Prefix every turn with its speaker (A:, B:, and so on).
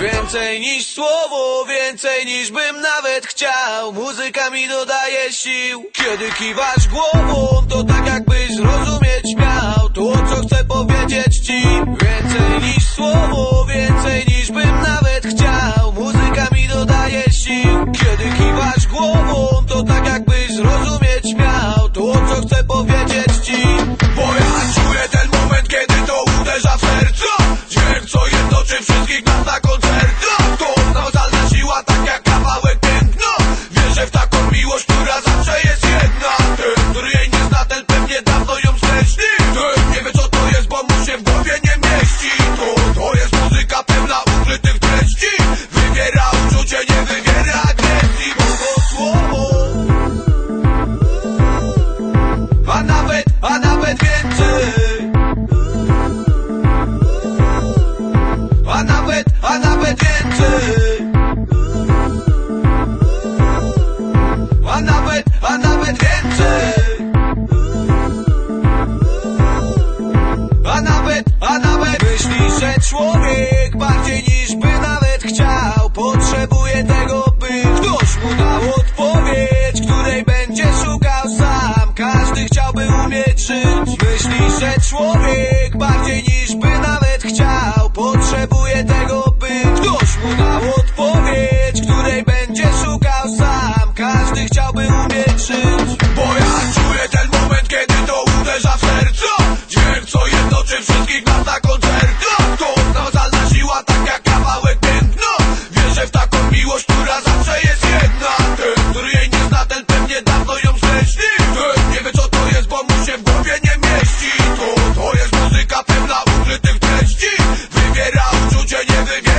A: Więcej niż słowo, więcej niż bym nawet chciał. Muzyka mi dodaje sił. Kiedy kiwasz głową, to tak jakby czy wszystkich nas tak Sexually Uçacak